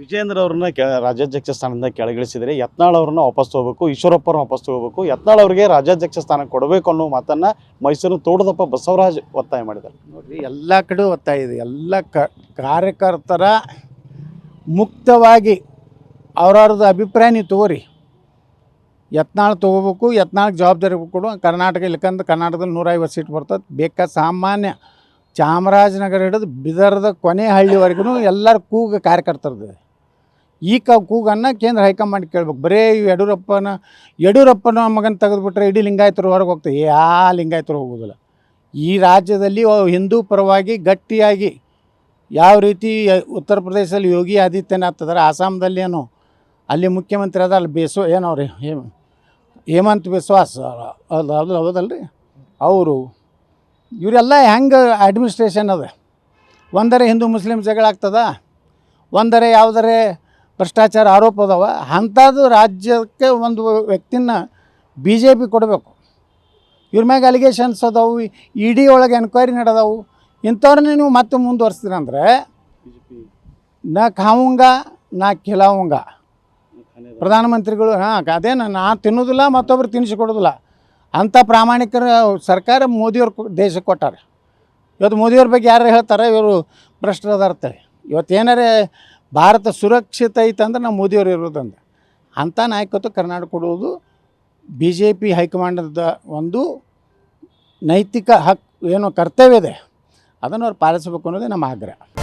ವಿಜೇಂದ್ರ ಅವ್ರನ್ನ ಕೆ ರಾಜ್ಯಾಧ್ಯಕ್ಷ ಸ್ಥಾನದಿಂದ ಕೆಳಗಿಳಿಸಿದರೆ ಯತ್ನಾಳ್ ಅವ್ರನ್ನ ವಾಪಸ್ ತಗೋಬೇಕು ಈಶ್ವರಪ್ಪನ ವಾಪಸ್ ತಗೋಬೇಕು, ಯತ್ನಾಳ್ ಅವರಿಗೆ ರಾಜ್ಯಾಧ್ಯಕ್ಷ ಸ್ಥಾನ ಕೊಡಬೇಕು ಅನ್ನೋ ಮಾತನ್ನು ಮೈಸೂರು ತೋಟದಪ್ಪ ಬಸವರಾಜ್ ಒತ್ತಾಯ ಮಾಡಿದ್ದಾರೆ. ನೋಡಿರಿ, ಎಲ್ಲ ಕಡೆ ಒತ್ತಾಯ ಇದೆ. ಎಲ್ಲ ಕಾರ್ಯಕರ್ತರ ಮುಕ್ತವಾಗಿ ಅವ್ರವ್ರದ್ದು ಅಭಿಪ್ರಾಯ ನೀವು ತಗೋರಿ. ಯತ್ನಾಳ್ ತೊಗೋಬೇಕು ಯತ್ನಾಳ್ ಜವಾಬ್ದಾರಿ ಕೊಡು. ಕರ್ನಾಟಕ, ಇಲ್ಕಂದ್ರೆ ಕರ್ನಾಟಕದಲ್ಲಿ ನೂರೈವತ್ತು ಸೀಟ್ ಬರ್ತದೆ. ಬೇಕಾದ ಸಾಮಾನ್ಯ ಚಾಮರಾಜನಗರ ಹಿಡಿದು ಬಿದರದ ಕೊನೆ ಹಳ್ಳಿವರೆಗೂ ಎಲ್ಲರೂ ಕೂಗ ಕಾರ್ಯಕರ್ತರದ್ದು. ಈ ಕ ಕೂಗನ್ನು ಕೇಂದ್ರ ಹೈಕಮಾಂಡ್ ಕೇಳ್ಬೇಕು. ಬರೀ ಯಡಿಯೂರಪ್ಪನ ಯಡಿಯೂರಪ್ಪನ ಮಗನ ತೆಗೆದುಬಿಟ್ರೆ ಇಡೀ ಲಿಂಗಾಯತರು ಹೊರಗೆ ಹೋಗ್ತಾರೆ. ಯಾ ಲಿಂಗಾಯತರು ಹೋಗೋದಿಲ್ಲ. ಈ ರಾಜ್ಯದಲ್ಲಿ ಹಿಂದೂ ಪರವಾಗಿ ಗಟ್ಟಿಯಾಗಿ ಯಾವ ರೀತಿ ಉತ್ತರ ಪ್ರದೇಶದಲ್ಲಿ ಯೋಗಿ ಆದಿತ್ಯನಾಥ್ ಅದರ ಆಸಾಮದಲ್ಲಿ ಏನು, ಅಲ್ಲಿ ಮುಖ್ಯಮಂತ್ರಿ ಅದ ಅಲ್ಲಿ ಬೇಸೋ ಏನವ್ರಿ ಹೇಮ, ಹೇಮಂತ್ ಬಿಸ್ವಾಸ್ ಅದು ರೀ ಅವರು, ಇವರೆಲ್ಲ ಹೆಂಗೆ ಅಡ್ಮಿನಿಸ್ಟ್ರೇಷನ್ ಅದ? ಒಂದರೆ ಹಿಂದೂ ಮುಸ್ಲಿಮ್ ಜಗಳ ಆಗ್ತದ? ಒಂದರೆ ಯಾವುದರೆ ಭ್ರಷ್ಟಾಚಾರ ಆರೋಪ ಅದಾವ, ಅಂಥದ್ದು ರಾಜ್ಯಕ್ಕೆ ಒಂದು ವ್ಯಕ್ತಿನ ಬಿ ಜೆ ಪಿ ಕೊಡಬೇಕು. ಇವ್ರ ಮ್ಯಾಗ ಅಲಿಗೇಷನ್ಸ್ ಅದಾವು ಇ ಡಿ ಒಳಗೆ ಎನ್ಕ್ವೈರಿ ನಡೆದವು, ಇಂಥವ್ರನ್ನ ನೀವು ಮತ್ತೆ ಮುಂದುವರ್ಸಿದ್ರಂದ್ರೆ ನಾ ಖಾವುಂಗ, ನಾ ಕೆಲವುಂಗ ಪ್ರಧಾನಮಂತ್ರಿಗಳು, ಹಾಂ ಅದೇ ನಾ ತಿನ್ನೋದಿಲ್ಲ, ಮತ್ತೊಬ್ರು ತಿನ್ನಿಸಿಕೊಡೋದಿಲ್ಲ ಅಂಥ ಪ್ರಾಮಾಣಿಕರ ಸರ್ಕಾರ ಮೋದಿಯವ್ರು ದೇಶಕ್ಕೆ ಕೊಟ್ಟಾರೆ. ಇವತ್ತು ಮೋದಿಯವ್ರ ಬಗ್ಗೆ ಯಾರು ಹೇಳ್ತಾರೆ, ಇವರು ಭ್ರಷ್ಟರದಾರ್ತಾರೆ ಇವತ್ತು ಏನಾರೇ ಭಾರತ ಸುರಕ್ಷಿತ ಐತಂದ್ರೆ ನಾವು ಮೋದಿಯವರು ಇರೋದಂದ್ರೆ ಅಂಥ ನಾಯಕತ್ವ ಕರ್ನಾಟಕ ಕೊಡುವುದು ಬಿ ಜೆ ಪಿ ಹೈಕಮಾಂಡದ ಒಂದು ನೈತಿಕ ಹಕ್, ಏನು ಕರ್ತವ್ಯ ಇದೆ. ಅದನ್ನು ಅವ್ರು ಪಾಲಿಸಬೇಕು ಅನ್ನೋದೇ ನಮ್ಮ ಆಗ್ರಹ.